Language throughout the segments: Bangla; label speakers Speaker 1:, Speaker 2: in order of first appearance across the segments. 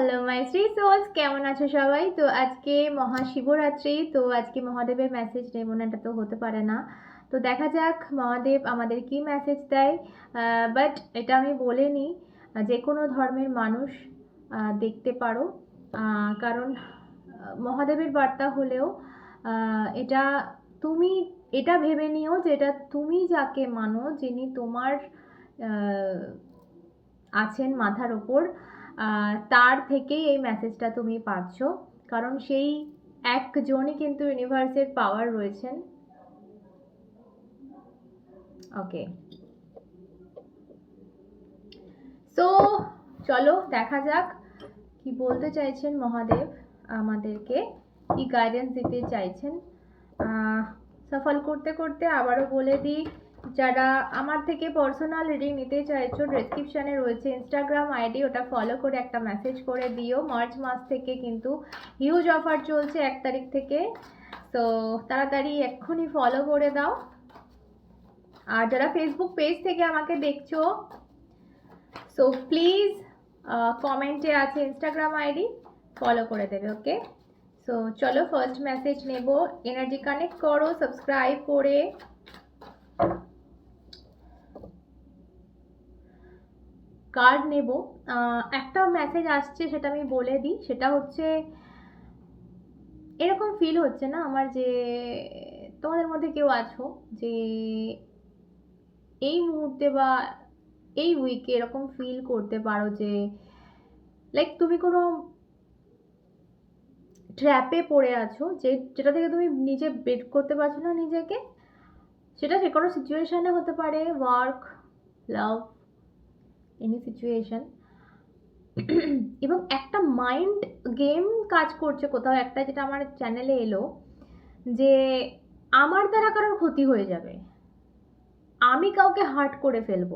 Speaker 1: হ্যালো মাই শ্রী সোলস কেমন আছো সবাই? তো আজকে মহাশিবরাত্রি, তো আজকে মহাদেবের মেসেজ নেব না এটা তো হতে পারে না। তো দেখা যাক, মহাদেব আমাদের কি মেসেজ দেয়। বাট এটা আমি বলে নিই যে কোনো ধর্মের মানুষ দেখতে পারো। কারণ মহাদেবের বার্তা হলেও এটা তুমি, এটা ভেবে নিও যে এটা তুমি যাকে মানো, যিনি তোমার আছেন মাথার ওপর। তার থেকেই এই মেসেজটা তুমি পাচ্ছ। কারণ সেই একজনই কিন্তু ইউনিভার্সের পাওয়ার রয়েছেন। ওকে তো চলো, দেখা যাক কি বলতে চাইছেন মহাদেব আমাদেরকে, কি গাইডেন্স দিতে চাইছেন। সফল করতে করতে আবারও বলে দিই যারা আমার থেকে পার্সোনাল রিডিং নিতে চাইছো ডেসক্রিপশনে রয়েছে ইনস্টাগ্রাম আইডি ওটা ফলো করে একটা মেসেজ করে দিও। মার্চ মাস থেকে কিন্তু হিউজ অফার চলছে এক তারিখ থেকে। তো তাড়াতাড়ি এক্ষুনি ফলো করে দাও। আর যারা ফেসবুক পেজ থেকে আমাকে দেখছ সো প্লিজ কমেন্টে আছে ইনস্টাগ্রাম আইডি ফলো করে দেবে ওকে সো চলো ফার্স্ট মেসেজ নেব। এনার্জি কানেক্ট করো সাবস্ক্রাইব করে। কার্ড নেব। একটা মেসেজ আসছে, সেটা আমি বলে দিই। সেটা হচ্ছে, এরকম ফিল হচ্ছে না আমার যে, তোমাদের মধ্যে কেউ আছো যে, এই মুহূর্তে বা এই উইকে এরকম ফিল করতে পারো যে লাইক তুমি কোনো ট্র্যাপে পড়ে আছো, যে, যেটা থেকে তুমি নিজে বের করতে পারছ না নিজেকে, সেটা যে কোনো সিচুয়েশানে হতে পারে ওয়ার্ক লাভ এনি সিচুয়েশন এবং একটা মাইন্ড গেম কাজ করছে কোথাও, একটা যেটা আমার চ্যানেলে এলো, যে আমার দ্বারা কারোর ক্ষতি হয়ে যাবে। আমি কাউকে হার্ট করে ফেলব।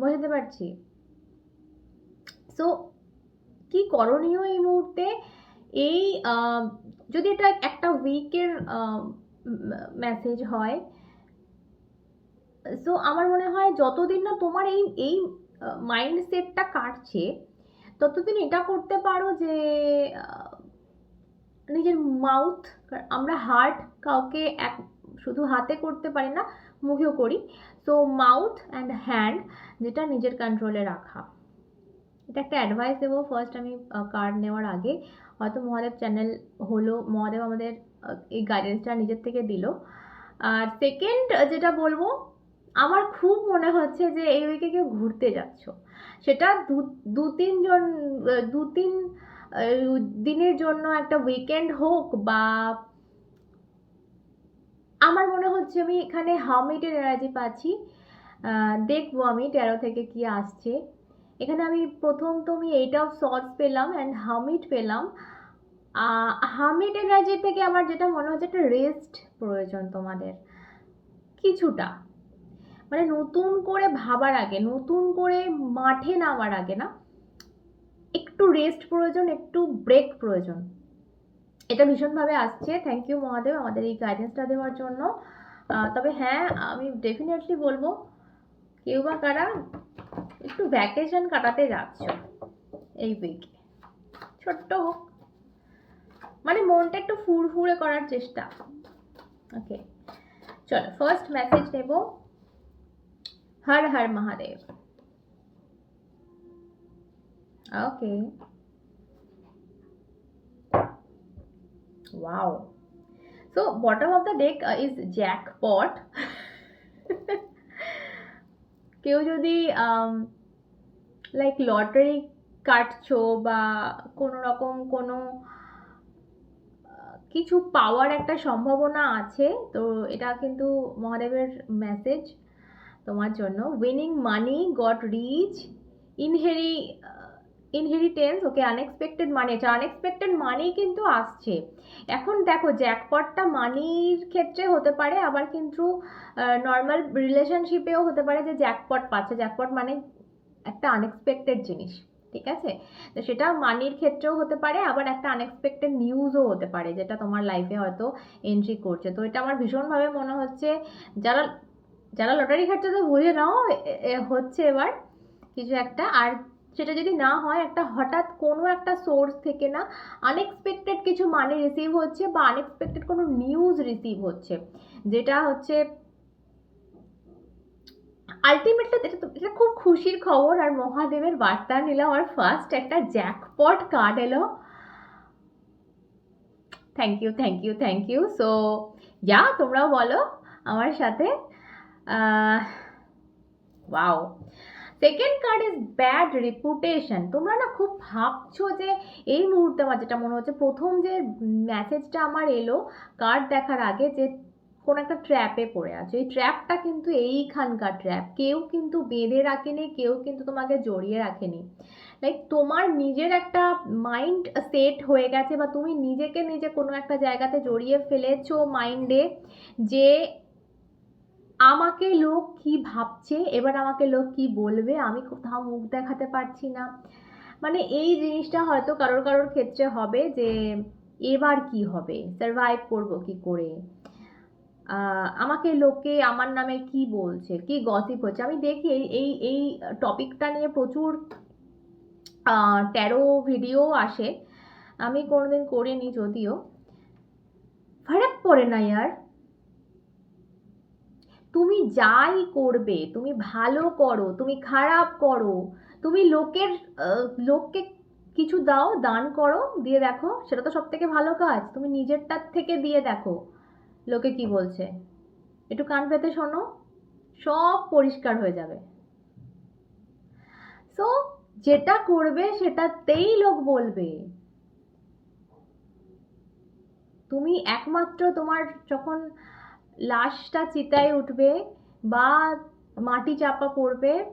Speaker 1: বুঝতে পারছি? সো কি করণীয় এই মুহূর্তে? এই যদি এটা একটা উইকের মেসেজ হয় সো আমার মনে হয় যতদিন না তোমার এই এই মাইন্ডসেটটা কাটছে, ততদিন এটা করতে পারো যে নিজের মাউথ আমরা হার্ট কাউকে এক, শুধু হাতে করতে পারি না, মুখেও করি। সো মাউথ অ্যান্ড হ্যান্ড যেটা নিজের কন্ট্রোলে রাখা। এটা একটা অ্যাডভাইস দেবো। ফার্স্ট আমি কার্ড নেওয়ার আগে। হয়তো মহাদেব চ্যানেল হলো, মহাদেব আমাদের এই গাইডেন্সটা নিজের থেকে দিল। আর সেকেন্ড যেটা বলব আমার খুব মনে হচ্ছে যে এই উইকে কেউ ঘুরতে যাচ্ছ। সেটা দু তিনজন দু তিন দিনের জন্য একটা উইকেন্ড হোক বা আমার মনে হচ্ছে আমি এখানে হামিটের এনার্জি পাচ্ছি দেখব আমি তেরো থেকে কি আসছে। এখানে আমি প্রথম তো আমি এইট অফ পেলাম অ্যান্ড হামিট পেলাম। হামিট এনার্জি থেকে আমার যেটা মনে হচ্ছে একটা রেস্ট প্রয়োজন তোমাদের। কিছুটা। মানে নতুন করে ভাবার আগে, নতুন করে মাঠে নামার আগে না, একটু রেস্ট প্রয়োজন, একটু ব্রেক প্রয়োজন। এটা ভীষণভাবে আসছে। থ্যাংক ইউ মহাদেব আমাদের এই গাইডেন্সটা দেওয়ার জন্য। তবে হ্যাঁ আমি ডেফিনেটলি বলব, কেউ বা কারা একটু ভ্যাকেশন কাটাতে যাচ্ছ এই উইকে ছোট্ট হোক। মানে মনটা একটু ফুরফুরে করার চেষ্টা। ওকে চলো ফার্স্ট মেসেজ নেব। হর হর মহাদেব। ওকে wow. So bottom of the deck uh, is jackpot. কেউ যদি লাইক লটারি কাটছো বা কোনো রকম কোনো আহ, কিছু পাওয়ার একটা সম্ভাবনা আছে তো এটা কিন্তু মহাদেবের মেসেজ তোমার জন্য। Winning money got rich inheri inheritance okay unexpected money আচ্ছা আনএক্সপেক্টেড মানি কিন্তু আসছে। এখন দেখো জ্যাকপটটা মানির ক্ষেত্রে হতে পারে, আবার কিন্তু নর্মাল রিলেশনশিপেও হতে পারে যে জ্যাকপট পাচ্ছে। জ্যাকপট মানে একটা আনএক্সপেক্টেড জিনিস, ঠিক আছে? তো সেটা মানির ক্ষেত্রেও হতে পারে, আবার একটা আনএক্সপেক্টেড নিউজও হতে পারে, যেটা তোমার লাইফে হয়তো এন্ট্রি করছে। তো এটা আমার ভীষণভাবে মনে হচ্ছে, যারা যারা লটারি খাচ্ছে তো বুঝে নাও হচ্ছে এবার কিছু একটা। আর সেটা যদি না হয়, একটা হঠাৎ কোনো একটা সোর্স থেকে না আনএক্সপেক্টেড কিছু মানি রিসিভ হচ্ছে বা আনএক্সপেক্টেড কোনো নিউজ রিসিভ হচ্ছে, যেটা হচ্ছে আলটিমেটলি এটা তো- এটা খুব খুশির খবর আর মহাদেবের বার্তা নিলাম আর ফার্স্ট একটা জ্যাকপট কার্ড এলো। Thank you thank you thank you so যা তোমরাও বলো আমার সাথে। Wow second card is bad reputation তোমরা না খুব ভাবছ যে এই মুহূর্তে আমার যেটা মনে হচ্ছে, প্রথম যে মেসেজটা আমার এলো কার্ড দেখার আগে যে কোনো একটা ট্র্যাপে পড়ে আছো। এই ট্র্যাপটা কিন্তু এইখানকার ট্র্যাপ কেউ কিন্তু বেঁধে রাখেনি, কেউ কিন্তু তোমাকে জড়িয়ে রাখেনি। লাইক তোমার নিজের একটা মাইন্ড সেট হয়ে গেছে বা তুমি নিজেকে নিজে কোনো একটা জায়গাতে জড়িয়ে ফেলেছো মাইন্ডে যে আমাকে লোক কি ভাবছে? এবার আমাকে লোক কি বলবে? আমি কোথাও মুখ দেখাতে পারছি না। মানে এই জিনিসটা হয়তো কারোর কারোর ক্ষেত্রে হবে যে, এবার কি হবে? সার্ভাইভ করব কি করে? আমাকে লোকে আমার নামে কি বলছে? কি গসিপ হচ্ছে? আমি দেখি এই এই টপিকটা নিয়ে প্রচুর ট্যারো ভিডিও আসে। আমি কোনোদিন করিনি যদিও। ফারাক পড়ে না ইয়ার। তুমি যাই করবে, তুমি ভালো করো, তুমি খারাপ করো, তুমি লোকের লোককে কিছু দাও, দান করো, দিয়ে দেখো, সেটা তো সব থেকে ভালো কাজ, তুমি নিজেরটার থেকে দিয়ে দেখো, লোকে কি বলছে। একটু কান পেতে শোনো, সব পরিষ্কার হয়ে যাবে। সো যেটা করবে সেটাতেই লোক বলবে। তুমি একমাত্র তোমার যখন লাশটা চিতায় উঠবে বা মাটি চাপা পড়বে,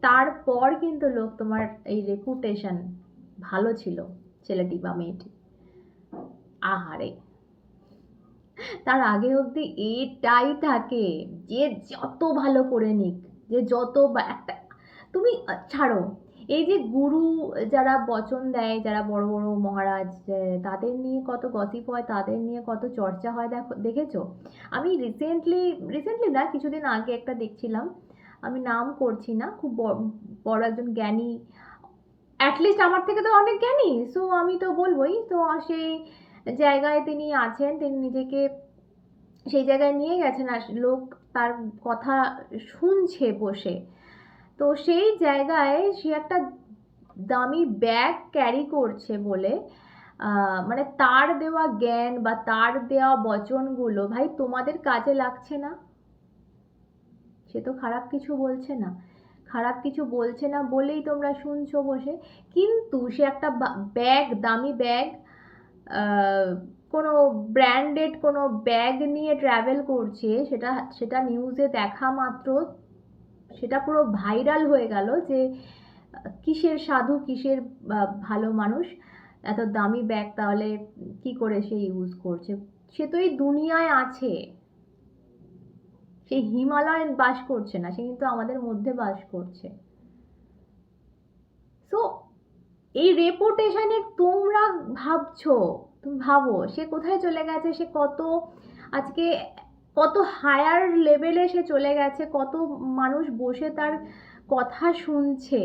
Speaker 1: তারপর কিন্তু লোক তোমার এই রেপুটেশন ভালো ছিল, ছেলেটি বা মেয়েটি। আহারে! তার আগে অবধি এটাই থাকে যে যত ভালো করে নিক, যে যত বা- একটা, তুমি ছাড়ো। এই যে গুরু যারা বচন দেয়, যারা বড় বড় মহারাজ তাদের নিয়ে কত গসিপ হয়, তাদের নিয়ে কত চর্চা হয় দেখো, দেখেছ? আমি রিসেন্টলি রিসেন্টলি না, কিছুদিন আগে একটা দেখছিলাম। আমি নাম করছি না, খুব বড় একজন জ্ঞানী। অ্যাটলিস্ট আমার থেকে তো অনেক জ্ঞানী সো আমি তো বলবোই, তো সেই জায়গায় তিনি আছেন, তিনি নিজেকে সেই জায়গায় নিয়ে গেছেন, আর লোক তার কথা শুনছে বসে। তো সেই জায়গায় সে একটা দামি ব্যাগ ক্যারি করছে বলে মানে তার দেওয়া জ্ঞান বা তার দেওয়া বচনগুলো, ভাই, তোমাদের কাজে লাগছে না? সে তো খারাপ কিছু বলছে না। খারাপ কিছু বলছে না বলেই তোমরা শুনছো বসে। কিন্তু সে একটা ব্যাগ দামি ব্যাগ কোনো ব্র্যান্ডেড কোনো ব্যাগ নিয়ে ট্রাভেল করছে, সেটা সেটা নিউজে দেখা মাত্র সেটা পুরো ভাইরাল হয়ে গেল যে, কিসের সাধু, কিসের ভালো মানুষ, এত দামি ব্যাগ তাহলে কি করে সে ইউজ করছে? সে তো এই দুনিয়ায় আছে। সে হিমালয় বাস করছে না, সে কিন্তু আমাদের মধ্যে বাস করছে। সো এই রেপুটেশনের তোমরা ভাবছ, তুমি ভাবো, সে কোথায় চলে গেছে, সে কত, আজকে কত হায়ার লেভেলে সে চলে গেছে, কত মানুষ বসে তার কথা শুনছে,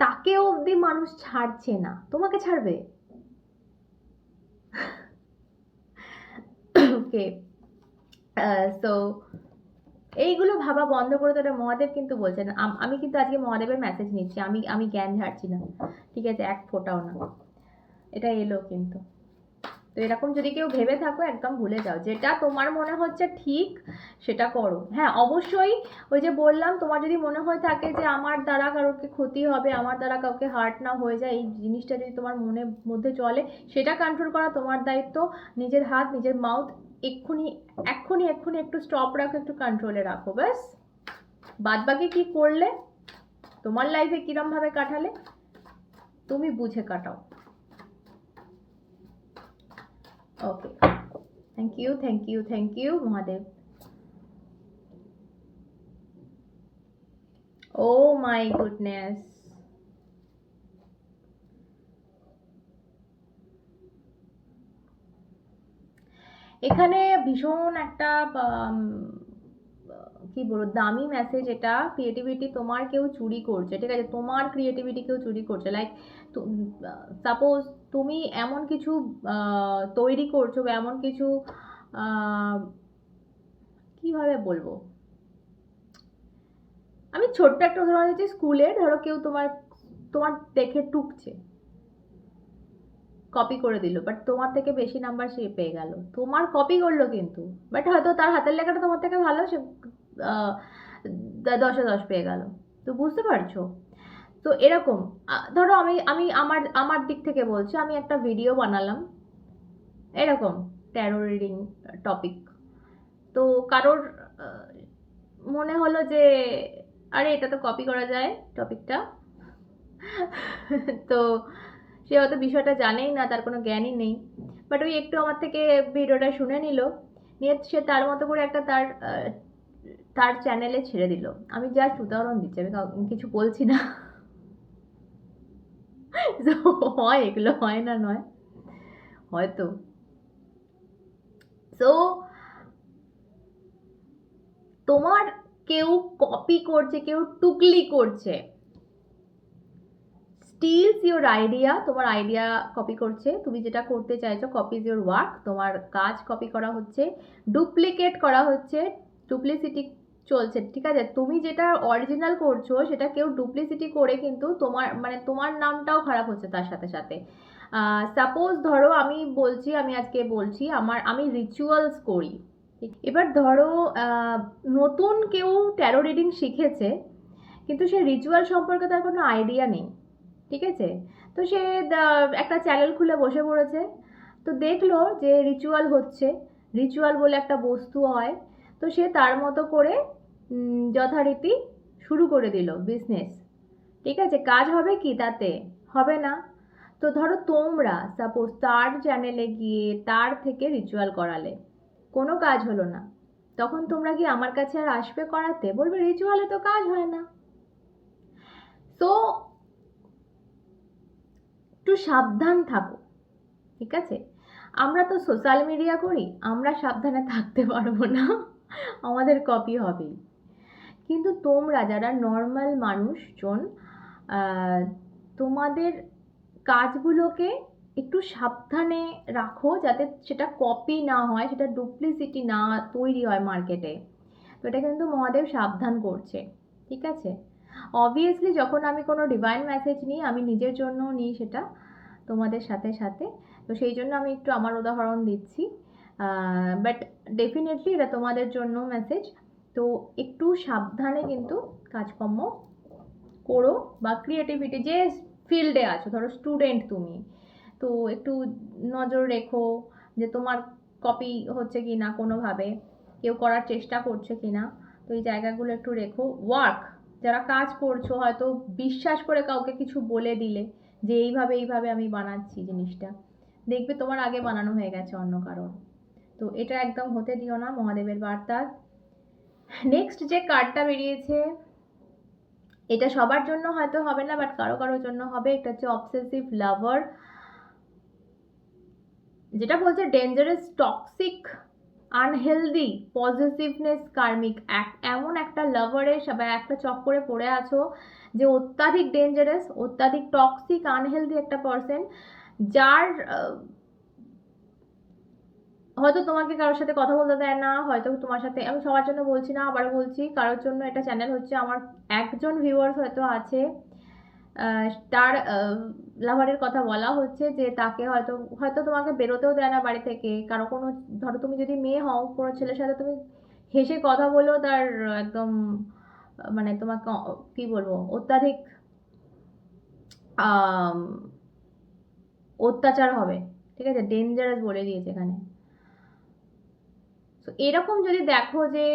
Speaker 1: তাকে অবধি মানুষ ছাড়ছে না। তোমাকে ছাড়বে? ওকে সো এইগুলো ভাবা বন্ধ করে তো তোরা মহাদেব কিন্তু বলছেন। আমি কিন্তু আজকে মহাদেবের মেসেজ নিচ্ছি, আমি আমি জ্ঞান ঝাড়ছি না। ঠিক আছে, এক ফোঁটাও না। এটা এলো কিন্তু। তো এরকম যদি কেউ ভেবে থাকো, একদম ভুলে যাও। যেটা তোমার মনে হচ্ছে ঠিক, সেটা করো। হ্যাঁ অবশ্যই ওই যে বললাম, তোমার যদি মনে হয়ে থাকে যে আমার দ্বারা কারোকে ক্ষতি হবে, আমার দ্বারা কাউকে হার্ট না হয়ে যায়, এই জিনিসটা যদি তোমার মনের মধ্যে চলে, সেটা কন্ট্রোল করা তোমার দায়িত্ব। নিজের হাত, নিজের মাউথ এক্ষুনি এক্ষুনি এক্ষুনি একটু স্টপ রাখো, একটু কন্ট্রোলে রাখো, ব্যাস। বাদ বাকি কি করলে? তোমার লাইফে কিরম ভাবে কাটালে? তুমি বুঝে কাটাও। Okay thank you thank you thank you Mahadev oh my goodness এখানে ভীষণ একটা কি বলব, দামি মেসেজ এটা ক্রিয়েটিভিটি তোমার কেউ চুরি করছে, ঠিক আছে? তোমার ক্রিয়েটিভিটি কেউ চুরি করছে লাইক সাপোজ তুমি এমন কিছু তৈরি করছ বা এমন কিছু কীভাবে বলব? আমি ছোট্ট একটা উদাহরণ দিচ্ছি, স্কুলে ধরো কেউ তোমার তোমার দেখে টুকছে। কপি করে দিল বাট তোমার থেকে বেশি নাম্বার সে পেয়ে গেল। তোমার কপি করল কিন্তু বাট হয়তো তার হাতের লেখাটা তোমার থেকে ভালো, সে দশে দশ পেয়ে গেল। তো বুঝতে পারছ? তো এরকম ধরো আমি আমি আমার আমার দিক থেকে বলছি, আমি একটা ভিডিও বানালাম, এরকম ট্যারো রিডিং টপিক তো কারোর মনে হলো যে, আরে এটা তো কপি করা যায় টপিকটা তো সে হয়তো বিষয়টা জানেই না, তার কোনো জ্ঞানই নেই। বাট ওই একটু আমার থেকে ভিডিওটা শুনে নিল, নিয়ে সে তার মতো করে একটা তার তার চ্যানেলে ছেড়ে দিল। আমি জাস্ট উদাহরণ দিচ্ছি, আমি কিছু বলছি না। হয়, এগুলো হয় না, নয়। হয়তো। তো তোমার কেউ কপি করছে, কেউ টুকলি করছে। স্টিলস ইওর আইডিয়া তোমার আইডিয়া কপি করছে। তুমি যেটা করতে চাইছো কপি ইজ ইওর ওয়ার্ক তোমার কাজ কপি করা হচ্ছে। ডুপ্লিকেট করা হচ্ছে। ডুপ্লিসিটি চলছে, ঠিক আছে? তুমি যেটা অরিজিনাল করছ, সেটা কেউ ডুপ্লিসিটি করে কিন্তু তোমার মানে তোমার নামটাও খারাপ হচ্ছে তার সাথে সাথে। সাপোজ ধরো আমি বলছি, আমি আজকে বলছি, আমার, আমি রিচুয়ালস করি। এবার ধরো নতুন কেউ ট্যারো রিডিং শিখেছে, কিন্তু সে রিচুয়াল সম্পর্কে তার কোনো আইডিয়া নেই, ঠিক আছে? তো সে একটা চ্যানেল খুলে বসে পড়েছে। তো দেখল যে রিচুয়াল হচ্ছে। রিচুয়াল বলে একটা বস্তু হয়। তো সে তার মতো করে যথারীতি শুরু করে দিল বিজনেস ঠিক আছে, কাজ হবে কি তাতে? হবে না। তো ধরো তোমরা সাপোজ তার চ্যানেলে গিয়ে তার থেকে রিচুয়াল করালে, কোনো কাজ হলো না। তখন তোমরা কি আমার কাছে আর আসবে করাতে? বলবে রিচুয়ালে তো কাজ হয় না। তো একটু সাবধান থাকো। ঠিক আছে? আমরা তো সোশ্যাল মিডিয়া করি, আমরা সাবধানে থাকতে পারব না। আমাদের কপি হবেই। কিন্তু তোমরা যারা নর্মাল মানুষজন তোমাদের কাজগুলোকে একটু সাবধানে রাখো যাতে সেটা কপি না হয়, সেটা ডুপ্লিসিটি না তৈরি হয় মার্কেটে তো এটা কিন্তু মহাদেব সাবধান করছে, ঠিক আছে? অবভিয়াসলি যখন আমি কোনো ডিভাইন মেসেজ নিই, আমি নিজের জন্য নিই সেটা তোমাদের সাথে সাথে। তো সেই জন্য আমি একটু আমার উদাহরণ দিচ্ছি। বাট ডেফিনেটলি এটা তোমাদের জন্য মেসেজ তো একটু সাবধানে কিন্তু কাজকর্ম করো বা ক্রিয়েটিভিটি যে ফিল্ডে আছো, ধরো স্টুডেন্ট তুমি, তো একটু নজর রেখো যে তোমার কপি হচ্ছে কি না কোনোভাবে, কেউ করার চেষ্টা করছে কি না তো এই জায়গাগুলো একটু রেখো। ওয়ার্ক যারা কাজ করছ, হয়তো বিশ্বাস করে কাউকে কিছু বলে দিলে যে এইভাবে এইভাবে আমি বানাচ্ছি জিনিসটা। দেখবে তোমার আগে বানানো হয়ে গেছে অন্য কারণ তো এটা একদম হতে দিও না, মহাদেবের বার্তা। নেক্সট যে কার্ডটা বেরিয়েছে, এটা সবার জন্য হয়তো হবে না বাট কারও কারোর জন্য হবে। এটা হচ্ছে অবসেসিভ লাভার যেটা বলছে dangerous toxic unhealthy positiveness karmic এক এমন একটা লাভারে বা একটা চক্করে পড়ে আছো যে অত্যাধিক ডেঞ্জারাস অত্যাধিক টক্সিক আনহেলদি একটা পার্সন যার হয়তো তোমাকে কারোর সাথে কথা বলতে দেয় না, হয়তো তোমার সাথে, আমি সবার জন্য বলছি না, আবার বলছি, কারোর জন্য এটা চ্যানেল হচ্ছে আমার একজন ভিউয়ার্স হয়তো আছে তার লাভারের কথা বলা হচ্ছে যে তাকে হয়তো হয়তো তোমাকে বেরোতেও দেয় না বাড়ি থেকে, কারও কোনো, ধরো তুমি যদি মেয়ে হও, কোনো ছেলের সাথে তুমি হেসে কথা বলেও তার একদম মানে তোমাকে, কি বলব, অত্যাধিক অত্যাচার হবে, ঠিক আছে ডেঞ্জারাস বলে দিয়েছে এখানে। তো এরকম যদি দেখো যে,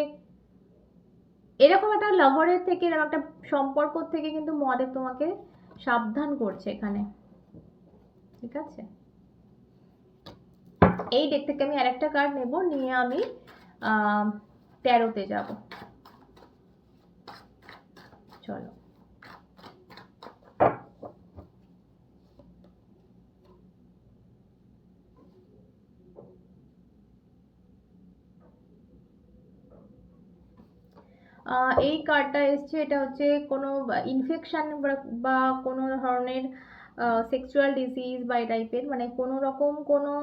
Speaker 1: এরকম একটা লাভারের থেকে, এরকম একটা সম্পর্ক থেকে কিন্তু মহাদেব তোমাকে সাবধান করছে এখানে। ঠিক আছে? এই ডেক থেকে আমি আরেকটা কার্ড নেব, নিয়ে আমি তেরোতে যাব। চলো এই কার্ডটা এসছে, এটা হচ্ছে কোনো ইনফেকশন বা কোনো ধরনের সেক্সুয়াল ডিজিজ বা এই টাইপের মানে কোনো রকম কোনো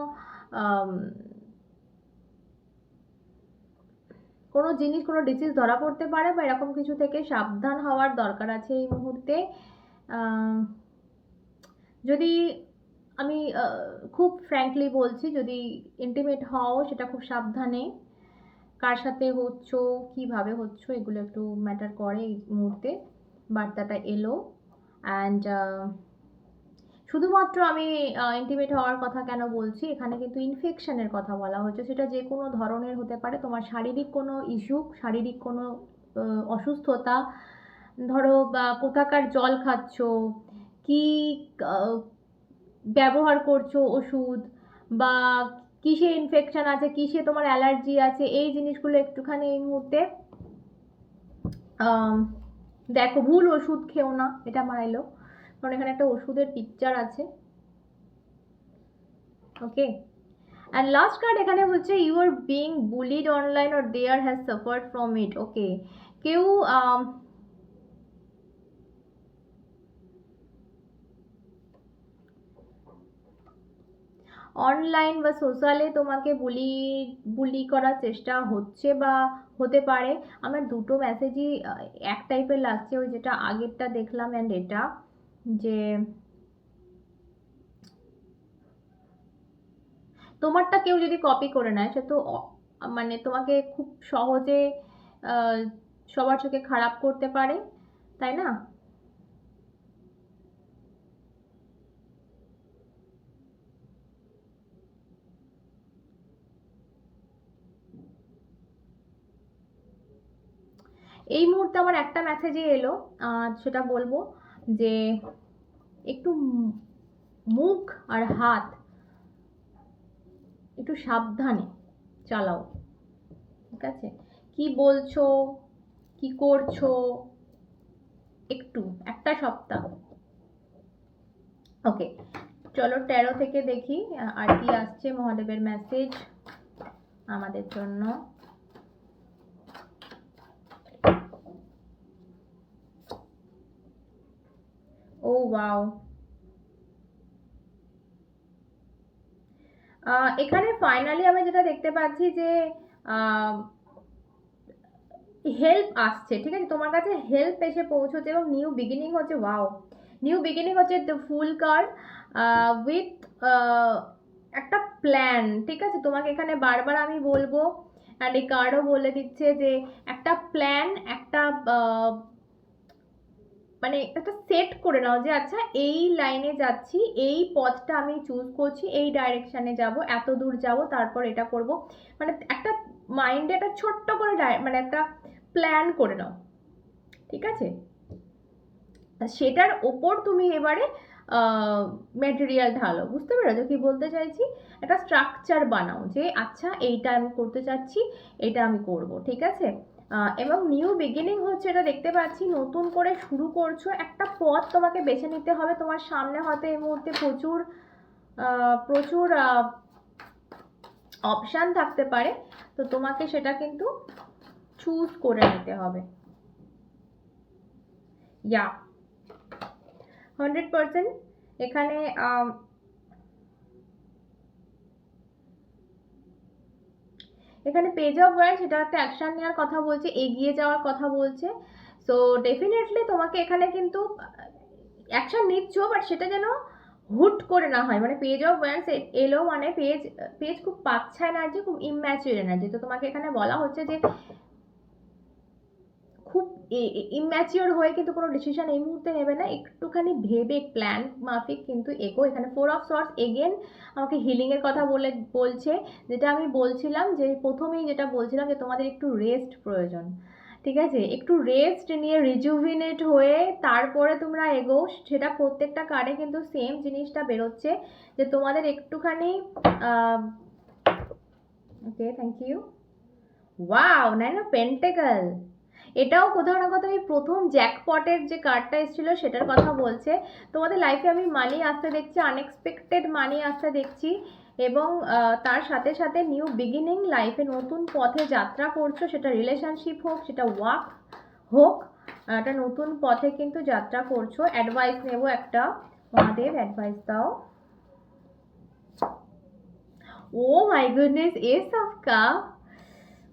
Speaker 1: কোনো জিনিস, কোনো ডিজিজ ধরা পড়তে পারে বা এরকম কিছু থেকে সাবধান হওয়ার দরকার আছে এই মুহূর্তে। যদি আমি খুব ফ্র্যাঙ্কলি বলছি, যদি ইন্টিমেট হও সেটা খুব সাবধানে। কার সাথে হচ্ছ, কীভাবে হচ্ছ, এগুলো একটু ম্যাটার করে এই মুহূর্তে। বার্তাটা এলো। অ্যান্ড শুধুমাত্র আমি ইন্টিমেট হওয়ার কথা কেন বলছি? এখানে কিন্তু ইনফেকশনের কথা বলা হচ্ছে সেটা যে কোনো ধরনের হতে পারে। তোমার শারীরিক কোনো ইস্যু শারীরিক কোনো অসুস্থতা, ধরো, বা কোথাকার জল খাচ্ছ, কি ব্যবহার করছ ওষুধ, বা কিসে ইনফেকশন আছে, কিসে তোমার অ্যালার্জি আছে, এই জিনিসগুলো একটুখানি এই মুহূর্তে দেখো, ভুল ওষুধ খেও না, এটা এলো কারণ এখানে একটা ওষুধের পিকচার আছে। ওকে অ্যান্ড লাস্ট কার্ড এখানে হচ্ছে you are being bullied online or there has suffered from it okay কেউ আম, অনলাইন বা সোশ্যালে তোমাকে বুলি বুলি করার চেষ্টা হচ্ছে বা হতে পারে। আমার দুটো মেসেজই এক টাইপের লাগছে, ওই যেটা আগেরটা দেখলাম অ্যান্ড এটা, যে তোমারটা কেউ যদি কপি করে নেয়, সে তো মানে তোমাকে খুব সহজে সবার চোখে খারাপ করতে পারে, তাই না? এই মুহূর্তে আমার একটা মেসেজই এলো সেটা বলব যে একটু মুখ আর হাত একটু সাবধানে চালাও, ঠিক আছে? কি বলছো? কি করছ? একটু, একটা সপ্তাহ। ওকে চলো তেরো থেকে দেখি আর কি আসছে মহাদেবের মেসেজ আমাদের জন্য। ওয়াও আহ, এখানে ফাইনালি আমি যেটা দেখতে পাচ্ছি যে হেল্প আসছে ঠিক আছে? তোমার কাছে হেল্প এসে পৌঁছচ্ছে এবং নিউ বিগিনিং হচ্ছে ওয়াও নিউ বিগিনিং হচ্ছে দ্য ফুল কার্ড উইথ একটা প্ল্যান ঠিক আছে? তোমাকে এখানে বারবার আমি বলব অ্যান্ড এই কার্ডও বলে দিচ্ছে যে একটা প্ল্যান একটা মানে একটা সেট করে নাও যে আচ্ছা এই লাইনে যাচ্ছি, এই পথটা আমি চুজ করছি, এই ডাইরেকশানে যাব, এত দূর যাব, তারপর এটা করব। মানে একটা মাইন্ডে একটা ছোট্ট করে মানে একটা প্ল্যান করে নাও। ঠিক আছে? সেটার ওপর তুমি এবারে মেটেরিয়াল ঢালো। বুঝতে পেরেছ? কি বলতে চাইছি? একটা স্ট্রাকচার বানাও যে আচ্ছা এইটা আমি করতে চাচ্ছি, এটা আমি করব। ঠিক আছে? এবং নিউ বিগিনিং হচ্ছে এটা দেখতে পাচ্ছি, নতুন করে শুরু করছ, একটা পথ তোমাকে বেছে নিতে হবে, তোমার সামনে হয়তো এই মুহূর্তে প্রচুর প্রচুর অপশান থাকতে পারে, তো তোমাকে সেটা কিন্তু চুজ করে নিতে হবে। ইয়া হান্ড্রেড পার্সেন্ট এখানে এখানে পেজ অফ ওয়ার্ড সেটা একটা অ্যাকশন নেওয়ার কথা বলছে, এগিয়ে যাওয়ার কথা বলছে। সো ডেফিনেটলি তোমাকে এখানে কিন্তু অ্যাকশন নিচ্ছ বাট সেটা যেন হুট করে না হয়। মানে পেজ অফ ওয়ার্ডস এলো মানে পেজ পেজ খুব পাচ্ছা এনার্জি খুব ইম্যাচিউর এনার্জি তো তোমাকে এখানে বলা হচ্ছে যে খুব ইম্যাচিওর হয়ে কিন্তু কোনো ডিসিশন এই মুহূর্তে নেবে না। একটুখানি ভেবে প্ল্যান মাফিক কিন্তু এগো। এখানে ফোর অফ সর্টস এগেন আমাকে হিলিংয়ের কথা বলে, বলছে। যেটা আমি বলছিলাম যে প্রথমেই যেটা বলছিলাম যে তোমাদের একটু রেস্ট প্রয়োজন, ঠিক আছে? একটু রেস্ট নিয়ে রিজুভিনেট হয়ে তারপরে তোমরা এগো। সেটা প্রত্যেকটা কার্ডে কিন্তু সেম জিনিসটা বেরোচ্ছে যে তোমাদের একটুখানি okay thank you wow nine pentacle এটাও কোথাও না কোথাও এই প্রথম জ্যাকপটের যে কার্ডটা এসেছিল সেটার কথা বলছে। তোমাদের লাইফে আমি মানি আসতে দেখছি আনএক্সপেক্টেড মানি আসতে দেখছি এবং তার সাথে সাথে নিউ বিগিনিং লাইফে নতুন পথে যাত্রা করছ, সেটা রিলেশনশিপ হোক, সেটা ওয়ার্ক হোক একটা নতুন পথে কিন্তু যাত্রা করছ। অ্যাডভাইস নেব একটা, মহাদেব অ্যাডভাইস দাও। ও my goodness ace of cup.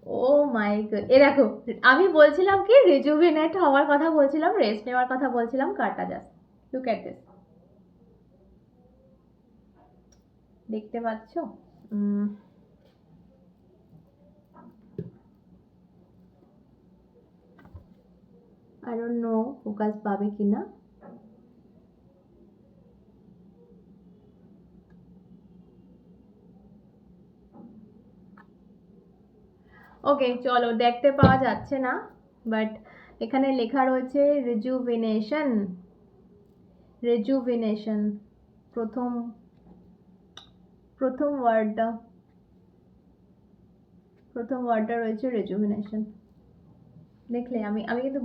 Speaker 1: Oh my good এ দেখো, আমি বলছিলাম কি রিজুভিনেট হওয়ার কথা বলছিলাম রেস্ট নেওয়ার কথা বলছিলাম কাটা যাস লুক অ্যাট দিস দেখতে পাচ্ছ? I don't know, ফোকাস পাবে কিনা। ওকে চলো, দেখতে পাওয়া যাচ্ছে না বাট এখানে লেখা রয়েছে রিজুভিনেশন রিজুভিনেশন প্রথম প্রথম ওয়ার্ডটা প্রথম ওয়ার্ডটা রয়েছে রেজুমিনেশন দেখলে, আমি আমি কিন্তু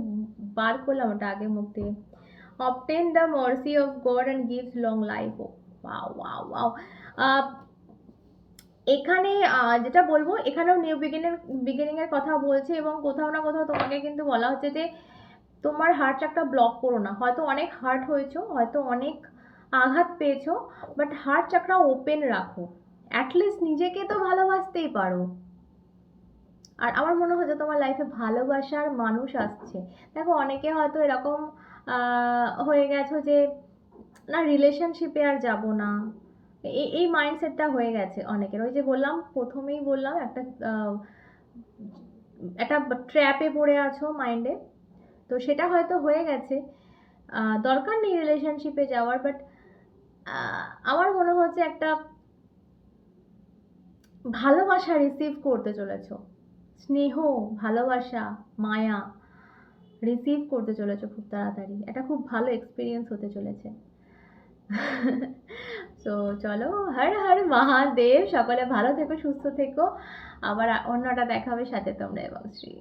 Speaker 1: বার করলাম ওটা আগে মুখ থেকে। Obtain the mercy of God and gives long life oh wow wow wow এখানে যেটা বলব, এখানেও নিউ বিগিনিং বিগিনিং এর কথা বলছে এবং কোথাও না কোথাও তোমাকে কিন্তু বলা হচ্ছে যে, তোমার হার্ট চাকটা ব্লক করো না। হয়তো অনেক হার্ট হয়েছো, হয়তো অনেক আঘাত পেয়েছ বাট হার্ট চাকরা ওপেন রাখো। অ্যাটলিস্ট নিজেকে তো ভালোবাসতেই পারো। আর আমার মনে হয় যে তোমার লাইফে ভালোবাসার মানুষ আসছে। দেখো, অনেকে হয়তো এরকম হয়ে গেছো যে, না রিলেশনশিপে আর যাব না। এই এই মাইন্ডসেটটা হয়ে গেছে অনেকের। ওই যে বললাম, প্রথমেই বললাম একটা একটা ট্র্যাপে পড়ে আছো মাইন্ডে তো সেটা হয়তো হয়ে গেছে। দরকার নেই রিলেশনশিপে যাওয়ার বাট আমার মনে হচ্ছে একটা ভালোবাসা রিসিভ করতে চলেছো। স্নেহ, ভালোবাসা, মায়া রিসিভ করতে চলেছো খুব তাড়াতাড়ি। এটা খুব ভালো এক্সপিরিয়েন্স হতে চলেছে। তো চলো, হর হর মহাদেব, সকলে ভালো থেকো, সুস্থ থেকো। আবার অন্যটা দেখাবে সাথে তোমরা এবং শ্রী